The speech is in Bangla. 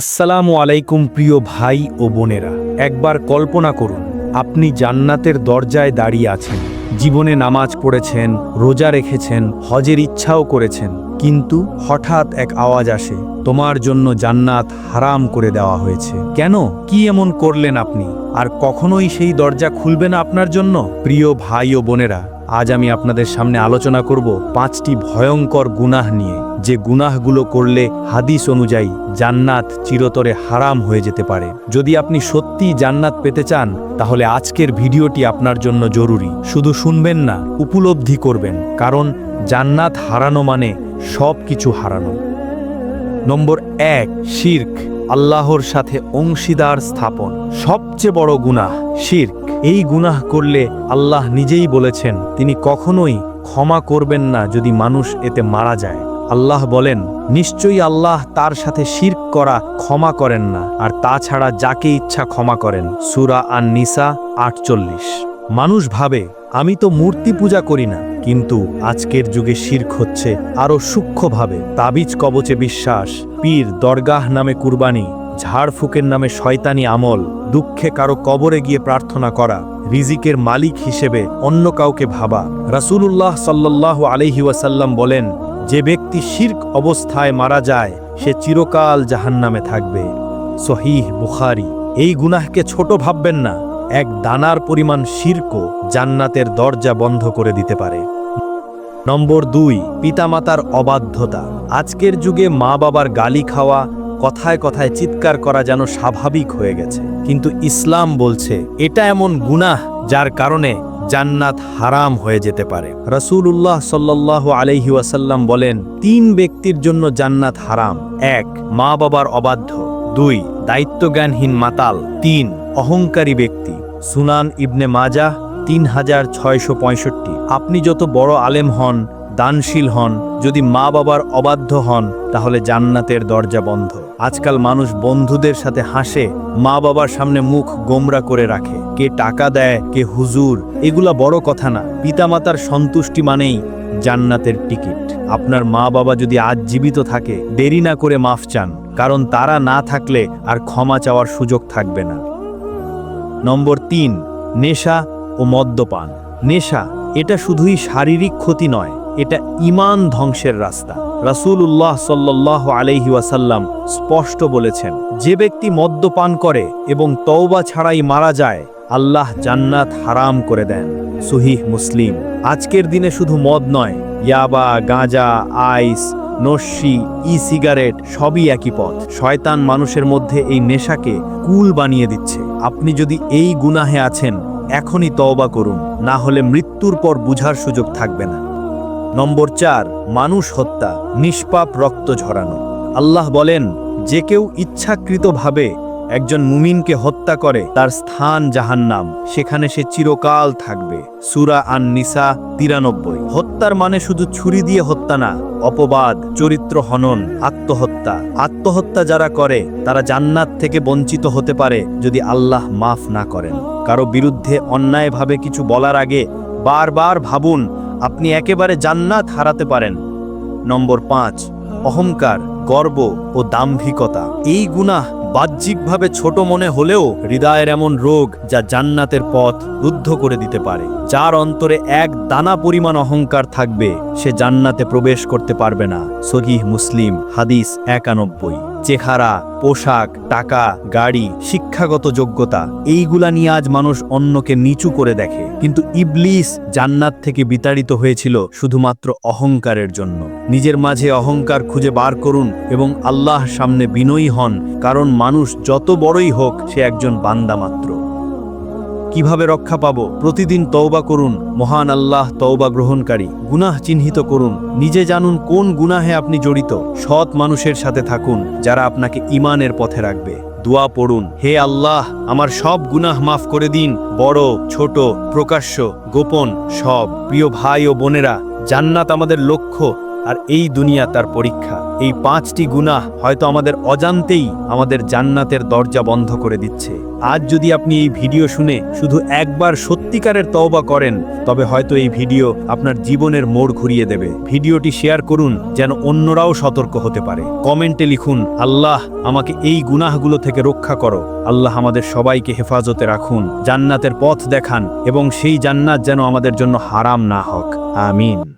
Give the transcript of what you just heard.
আসসালামু আলাইকুম প্রিয় ভাই ও বোনেরা, একবার কল্পনা করুন, আপনি জান্নাতের দরজায় দাঁড়িয়ে আছেন, জীবনে নামাজ পড়েছেন, রোজা রেখেছেন, হজের ইচ্ছাও করেছেন, কিন্তু হঠাৎ এক আওয়াজ আসে, তোমার জন্য জান্নাত হারাম করে দেওয়া হয়েছে। কেন? কি এমন করলেন আপনি? আর কখনোই সেই দরজা খুলবে না আপনার জন্য? প্রিয় ভাই ও বোনেরা আজ আমি আপনাদের সামনে আলোচনা করব পাঁচটি ভয়ঙ্কর গুনাহ নিয়ে, যে গুনাহগুলো করলে হাদিস অনুযায়ী জান্নাত চিরতরে হারাম হয়ে যেতে পারে। যদি আপনি সত্যি জান্নাত পেতে চান, তাহলে আজকের ভিডিওটি আপনার জন্য জরুরি। শুধু শুনবেন না, উপলব্ধি করবেন, কারণ জান্নাত হারানো মানে সব কিছু হারানো। নম্বর এক, শির্ক, আল্লাহর সাথে অংশীদার স্থাপন। সবচেয়ে বড় গুনাহ, শির্ক। এই গুনাহ করলে আল্লাহ নিজেই বলেছেন, তিনি কখনোই ক্ষমা করবেন না যদি মানুষ এতে মারা যায়। আল্লাহ বলেন, নিশ্চয়ই আল্লাহ তার সাথে শির্ক করা ক্ষমা করেন না, আর তাছাড়া যাকে ইচ্ছা ক্ষমা করেন। সুরা আন নিসা আটচল্লিশ। মানুষ ভাবে, আমি তো মূর্তি পূজা করি না, কিন্তু আজকের যুগে শির্ক হচ্ছে আরও সূক্ষ্মভাবে তাবিজ কবচে বিশ্বাস, পীর দরগাহ নামে কুরবানি ঝাড়ফুকের নামে শয়তানি আমল, দুঃখে কারও কবরে গিয়ে প্রার্থনা করা, রিজিকের মালিক হিসেবে অন্য কাউকে ভাবা। রাসূলুল্লাহ সাল্লাল্লাহু আলাইহি ওয়াসাল্লাম বলেন, যে ব্যক্তি শির্ক অবস্থায় মারা যায়, সে চিরকাল জাহান্নামে থাকবে। সহিহ বুখারি, এই গুনাহকে ছোট ভাববেন না, এক দানার পরিমাণ শির্কও জান্নাতের দরজা বন্ধ করে দিতে পারে। নম্বর দুই, পিতামাতার অবাধ্যতা, আজকের যুগে মা বাবার গালি খাওয়া কথায় কথায় চিৎকার করা যেন স্বাভাবিক হয়ে গেছে। কিন্তু ইসলাম বলছে, এটা এমন গুনাহ যার কারণে জান্নাত হারাম হয়ে যেতে পারে। রসুল্লাহ সাল্লাহ আলহি ওয়াসাল্লাম বলেন, তিন ব্যক্তির জন্য জান্নাত হারাম। এক, মা বাবার অবাধ্য। দুই, দায়িত্বজ্ঞানহীন মাতাল। তিন, অহংকারী ব্যক্তি। সুনান ইবনে মাজা তিন হাজার ছয়শো পঁয়ষট্টি। আপনি যত বড় আলেম হন দানশীল হন। যদি মা বাবার অবাধ্য হন, তাহলে জান্নাতের দরজা বন্ধ। আজকাল মানুষ বন্ধুদের সাথে হাসে, মা বাবার সামনে মুখ গোমরা করে রাখে। কে টাকা দেয়, কে হুজুর, এগুলা বড় কথা না। পিতামাতার সন্তুষ্টি মানেই জান্নাতের টিকিট। আপনার মা বাবা যদি আজ জীবিত থাকে, দেরি না করে মাফ চান। কারণ তারা না থাকলে আর ক্ষমা চাওয়ার সুযোগ থাকবে না। নম্বর তিন, নেশা ও মদ্যপান। নেশা, এটা শুধুই শারীরিক ক্ষতি নয় এটা ইমান ধ্বংসের রাস্তা। রাসূলুল্লাহ সাল্লাহ আলাইহি ওয়াসাল্লাম স্পষ্ট বলেছেন, যে ব্যক্তি মদ্যপান করে এবং তওবা ছাড়াই মারা যায়, আল্লাহ জান্নাত হারাম করে দেন। সুহিহ মুসলিম। আজকের দিনে শুধু মদ নয়, ইয়াবা, গাঁজা, আইস, নস্যি ই সিগারেট সবই একই পথ। শয়তান মানুষের মধ্যে এই নেশাকে কুল বানিয়ে দিচ্ছে। আপনি যদি এই গুনাহে আছেন, এখনই তওবা করুন, না হলে মৃত্যুর পর বুঝার সুযোগ থাকবে না। নম্বর চার, মানুষ হত্যা, নিষ্পাপ রক্ত ঝরানো। আল্লাহ বলেন, যে কেউ ইচ্ছাকৃতভাবে একজন মুমিনকে হত্যা করে, তার স্থান জাহান্নাম, সেখানে সে চিরকাল থাকবে। সুরা আন নিসা তিরানব্বই। হত্যার মানে শুধু ছুরি দিয়ে হত্যা না, অপবাদ, চরিত্র হনন, আত্মহত্যা। আত্মহত্যা যারা করে, তারা জান্নাত থেকে বঞ্চিত হতে পারে যদি আল্লাহ মাফ না করেন। কারও বিরুদ্ধে অন্যায়ভাবে কিছু বলার আগে বারবার ভাবুন আপনি একেবারে জান্নাত হারাতে পারেন। নম্বর পাঁচ, অহংকার, গর্ব ও দাম্ভিকতা। এই গুনাহ বাহ্যিকভাবে ছোট মনে হলেও হৃদয়ের এমন রোগ যা জান্নাতের পথ রুদ্ধ করে দিতে পারে। যার অন্তরে এক দানা পরিমাণ অহংকার থাকবে, সে জান্নাতে প্রবেশ করতে পারবে না। সহিহ মুসলিম, হাদিস একানব্বই। চেহারা, পোশাক, টাকা, গাড়ি, শিক্ষাগত যোগ্যতা, এইগুলা নিয়ে আজ মানুষ অন্যকে নিচু করে দেখে। কিন্তু ইবলিস জান্নাত থেকে বিতাড়িত হয়েছিল শুধুমাত্র অহংকারের জন্য। নিজের মাঝে অহংকার খুঁজে বার করুন এবং আল্লাহ সামনে বিনয়ী হন, কারণ মানুষ যত বড়ই হোক, সে একজন বান্দা মাত্র। কীভাবে রক্ষা পাব? প্রতিদিন তওবা করুন। মহান আল্লাহ তওবা গ্রহণকারী। গুনাহ চিহ্নিত করুন। নিজে জানুন কোন গুনাহে আপনি জড়িত। সৎ মানুষের সাথে থাকুন, যারা আপনাকে ইমানের পথে রাখবে। দোয়া পড়ুন, হে আল্লাহ, আমার সব গুনাহ মাফ করে দিন। বড়, ছোট, প্রকাশ্য, গোপন, সব। প্রিয় ভাই ও বোনেরা, জান্নাত আমাদের লক্ষ্য, আর এই দুনিয়া তার পরীক্ষা। এই পাঁচটি গুনাহ হয়তো আমাদের অজান্তেই আমাদের জান্নাতের দরজা বন্ধ করে দিচ্ছে। আজ যদি আপনি এই ভিডিও শুনে শুধু একবার সত্যিকারের তওবা করেন, তবে হয়তো এই ভিডিও আপনার জীবনের মোড় ঘুরিয়ে দেবে। ভিডিওটি শেয়ার করুন যেন অন্যরাও সতর্ক হতে পারে। কমেন্টে লিখুন, আল্লাহ, আমাকে এই গুনাহগুলো থেকে রক্ষা করো। আল্লাহ আমাদের সবাইকে হেফাজতে রাখুন, জান্নাতের পথ দেখান এবং সেই জান্নাত যেন আমাদের জন্য হারাম না হক। আমিন।